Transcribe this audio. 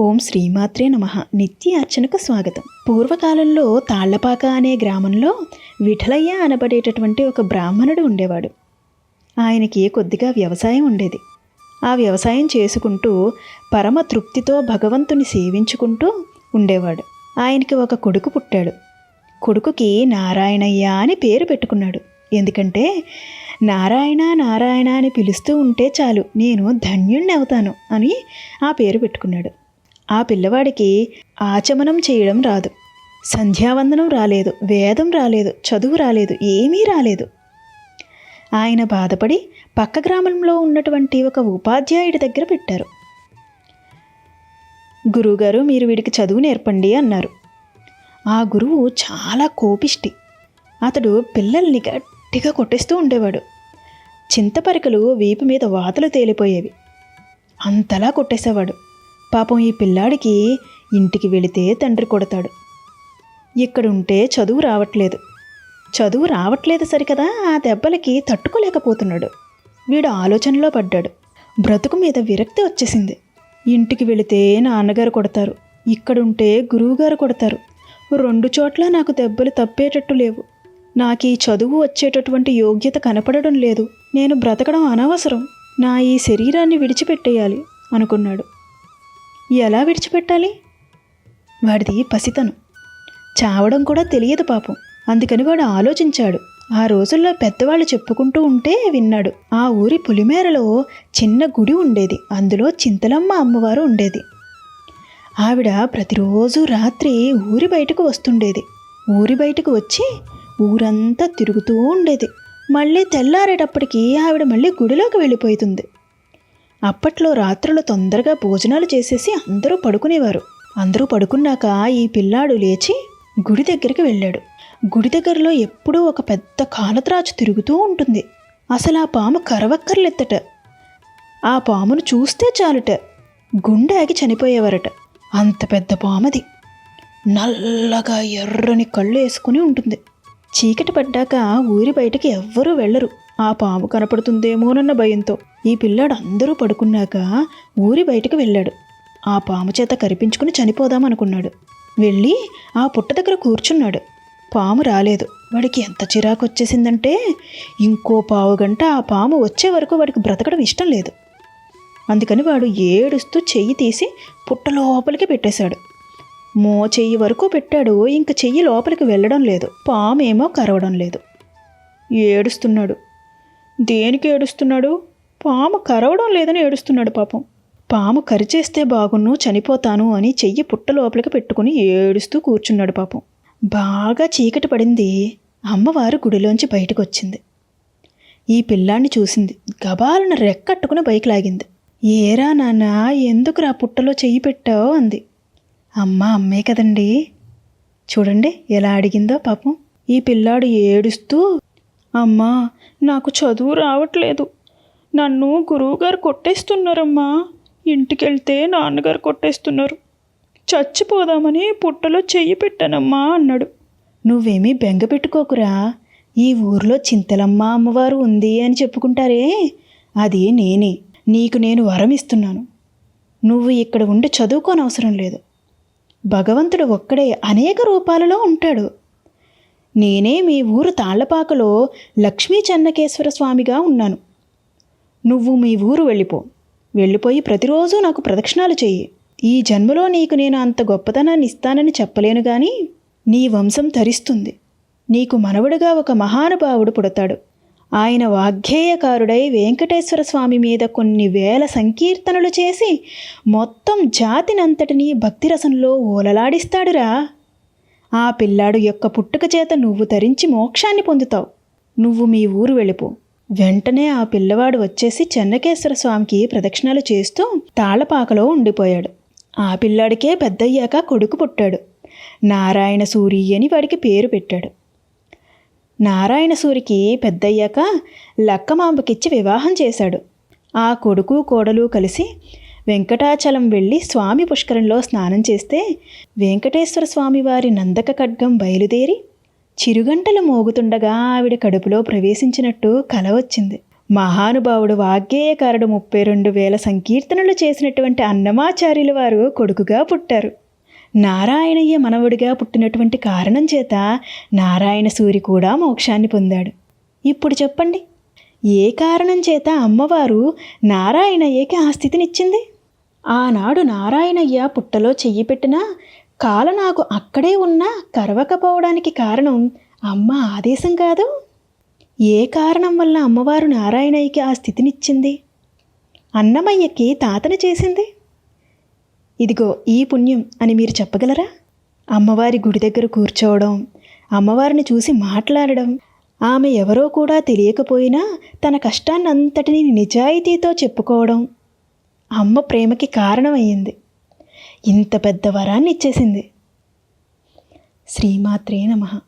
ఓం శ్రీమాత్రే నమ. నిత్య అర్చనకు స్వాగతం. పూర్వకాలంలో తాళ్ళపాక అనే గ్రామంలో విఠలయ్య అనబడేటటువంటి ఒక బ్రాహ్మణుడు ఉండేవాడు. ఆయనకి కొద్దిగా వ్యవసాయం ఉండేది. ఆ వ్యవసాయం చేసుకుంటూ పరమ తృప్తితో భగవంతుని సేవించుకుంటూ ఉండేవాడు. ఆయనకి ఒక కొడుకు పుట్టాడు. కొడుకుకి నారాయణయ్య అని పేరు పెట్టుకున్నాడు. ఎందుకంటే నారాయణ నారాయణ అని పిలుస్తూ ఉంటే చాలు నేను ధన్యుణ్ణి అవుతాను అని ఆ పేరు పెట్టుకున్నాడు. ఆ పిల్లవాడికి ఆచమనం చేయడం రాదు. సంధ్యావందనం రాలేదు వేదం రాలేదు చదువు రాలేదు ఏమీ రాలేదు. ఆయన బాధపడి పక్క గ్రామంలో ఉన్నటువంటి ఒక ఉపాధ్యాయుడి దగ్గర పెట్టారు. గురువుగారు మీరు వీడికి చదువు నేర్పండి అన్నారు. ఆ గురువు చాలా కోపిష్టి. అతడు పిల్లల్ని గట్టిగా కొట్టేస్తూ ఉండేవాడు. చింతపరికలు వీపు మీద వాతలు తేలిపోయేవి. అంతలా కొట్టేసేవాడు. పాపం ఈ పిల్లాడికి ఇంటికి వెళితే తండ్రి కొడతాడు. ఇక్కడుంటే చదువు రావట్లేదు. చదువు రావట్లేదు సరికదా ఆ దెబ్బలకి తట్టుకోలేకపోతున్నాడు. వీడు ఆలోచనలో పడ్డాడు. బ్రతుకు మీద విరక్తి వచ్చేసింది. ఇంటికి వెళితే నాన్నగారు కొడతారు. ఇక్కడుంటే గురువుగారు కొడతారు. రెండు చోట్ల నాకు దెబ్బలు తప్పేటట్టు లేవు. నాకు ఈ చదువు వచ్చేటటువంటి యోగ్యత కనపడడం లేదు. నేను బ్రతకడం అనవసరం. నా ఈ శరీరాన్ని విడిచిపెట్టేయాలి అనుకున్నాడు. ఎలా విడిచిపెట్టాలి? వాడిది పసితనం. చావడం కూడా తెలియదు పాపం. అందుకని వాడు ఆలోచించాడు. ఆ రోజుల్లో పెద్దవాళ్ళు చెప్పుకుంటూ ఉంటే విన్నాడు. ఆ ఊరి పులిమేరలో చిన్న గుడి ఉండేది. అందులో చింతలమ్మ అమ్మవారు ఉండేది. ఆవిడ ప్రతిరోజు రాత్రి ఊరి బయటకు వస్తుండేది. ఊరి బయటకు వచ్చి ఊరంతా తిరుగుతూ ఉండేది. మళ్ళీ తెల్లారేటప్పటికి ఆవిడ మళ్ళీ గుడిలోకి వెళ్ళిపోతుంది. అప్పట్లో రాత్రులు తొందరగా భోజనాలు చేసేసి అందరూ పడుకునేవారు. అందరూ పడుకున్నాక ఈ పిల్లాడు లేచి గుడి దగ్గరికి వెళ్ళాడు. గుడి దగ్గరలో ఎప్పుడూ ఒక పెద్ద కాలత్రాచు తిరుగుతూ ఉంటుంది. అసలు ఆ పాము కరవక్కర్లెత్తట ఆ పామును చూస్తే చాలుట. గుండె ఆగి చనిపోయేవారట. అంత పెద్ద పామది. నల్లగా ఎర్రని కళ్ళు వేసుకుని ఉంటుంది. చీకటి పడ్డాక ఊరి బయటకి ఎవ్వరూ వెళ్ళరు. ఆ పాము కనపడుతుందేమోనన్న భయంతో ఈ పిల్లాడు అందరూ పడుకున్నాక ఊరి బయటకు వెళ్ళాడు. ఆ పాము చేత కరిపించుకుని చనిపోదామనుకున్నాడు. వెళ్ళి ఆ పుట్ట దగ్గర కూర్చున్నాడు. పాము రాలేదు. వాడికి ఎంత చిరాకు వచ్చేసిందంటే ఇంకో పావు గంట ఆ పాము వచ్చే వరకు వాడికి బ్రతకడం ఇష్టం లేదు. అందుకని వాడు ఏడుస్తూ చెయ్యి తీసి పుట్ట లోపలికి పెట్టేశాడు. మో చెయ్యి వరకు పెట్టాడు. ఇంక చెయ్యి లోపలికి వెళ్ళడం లేదు. పామేమో కరవడం లేదు. ఏడుస్తున్నాడు. దేనికి ఏడుస్తున్నాడు? పాము కరవడం లేదని ఏడుస్తున్నాడు పాపం. పాము కరిచేస్తే బాగున్ను చనిపోతాను అని చెయ్యి పుట్ట లోపలికి పెట్టుకుని ఏడుస్తూ కూర్చున్నాడు పాపం. బాగా చీకటి పడింది. అమ్మవారు గుడిలోంచి బయటకు వచ్చింది ఈ పిల్లాన్ని చూసింది. గబాలను రెక్కట్టుకుని బైక్ లాగింది. ఏరా నాన్న ఎందుకురా పుట్టలో చెయ్యి పెట్టావు? అంది. అమ్మ అమ్మే కదండి. చూడండి ఎలా అడిగిందో పాపం. ఈ పిల్లాడు ఏడుస్తూ అమ్మా నాకు చదువు రావట్లేదు. నన్ను గురువుగారు కొట్టేస్తున్నారమ్మా. ఇంటికెళ్తే నాన్నగారు కొట్టేస్తున్నారు. చచ్చిపోదామని పుట్టలో చెయ్యి పెట్టానమ్మా అన్నాడు. నువ్వేమీ బెంగ పెట్టుకోకురా. ఈ ఊర్లో చింతలమ్మ అమ్మవారు ఉంది అని చెప్పుకుంటారే? అది నేనే. నీకు నేను వరం ఇస్తున్నాను. నువ్వు ఇక్కడ ఉండి చదువుకోనవసరం లేదు. భగవంతుడు ఒక్కడే అనేక రూపాలలో ఉంటాడు. నేనే మీ ఊరు తాళ్ళపాకలో లక్ష్మీ చెన్నకేశ్వర స్వామిగా ఉన్నాను. నువ్వు మీ ఊరు వెళ్ళిపో. వెళ్ళిపోయి ప్రతిరోజు నాకు ప్రదక్షిణాలు చెయ్యి. ఈ జన్మలో నీకు నేను అంత గొప్పతనాన్ని ఇస్తానని చెప్పలేను గాని నీ వంశం తరిస్తుంది నీకు మనవడుగా ఒక మహానుభావుడు పుడతాడు. ఆయన వాగ్గేయకారుడై వెంకటేశ్వర స్వామి మీద కొన్ని వేల సంకీర్తనలు చేసి మొత్తం జాతినంతటినీ భక్తిరసంలో ఓలలాడిస్తాడురా. ఆ పిల్లాడు యొక్క పుట్టుక చేత నువ్వు తరించి మోక్షాన్ని పొందుతావు. నువ్వు మీ ఊరు వెళ్ళిపో. వెంటనే ఆ పిల్లవాడు వచ్చేసి చెన్నకేశ్వర స్వామికి ప్రదక్షిణాలు చేస్తూ తాళపాకలో ఉండిపోయాడు. ఆ పిల్లాడికే పెద్దయ్యాక కొడుకు పుట్టాడు. నారాయణ సూరి అని వాడికి పేరు పెట్టాడు. నారాయణ సూరికి పెద్దయ్యాక లక్కమాంబకిచ్చి వివాహం చేశాడు. ఆ కొడుకు కోడలు కలిసి వెంకటాచలం వెళ్ళి స్వామి పుష్కరంలో స్నానం చేస్తే వెంకటేశ్వర స్వామి వారి నందక ఖడ్గం బయలుదేరి చిరుగంటలు మోగుతుండగా ఆవిడ కడుపులో ప్రవేశించినట్టు కల వచ్చింది. మహానుభావుడు వాగ్గేయకారుడు ముప్పై రెండు వేల సంకీర్తనలు చేసినటువంటి అన్నమాచార్యుల వారు కొడుకుగా పుట్టారు. నారాయణయ్య మనవడిగా పుట్టినటువంటి కారణం చేత నారాయణ సూరి కూడా మోక్షాన్ని పొందాడు. ఇప్పుడు చెప్పండి ఏ కారణం చేత అమ్మవారు నారాయణయ్యకి ఆ స్థితినిచ్చింది? ఆనాడు నారాయణయ్య పుట్టలో చెయ్యి పెట్టినా కాల నాకు అక్కడే ఉన్నా కరవకపోవడానికి కారణం అమ్మ ఆదేశం కాదు? ఏ కారణం వల్ల అమ్మవారు నారాయణయ్యకి ఆ స్థితినిచ్చింది? అన్నమయ్యకి తాతన చేసింది? ఇదిగో ఈ పుణ్యం అని మీరు చెప్పగలరా? అమ్మవారి గుడి దగ్గర కూర్చోవడం అమ్మవారిని చూసి మాట్లాడడం ఆమె ఎవరో కూడా తెలియకపోయినా తన కష్టాన్నంతటిని నిజాయితీతో చెప్పుకోవడం అమ్మ ప్రేమకి కారణమయ్యింది. ఇంత పెద్ద వరాన్ని ఇచ్చేసింది శ్రీమాత్రే నమః.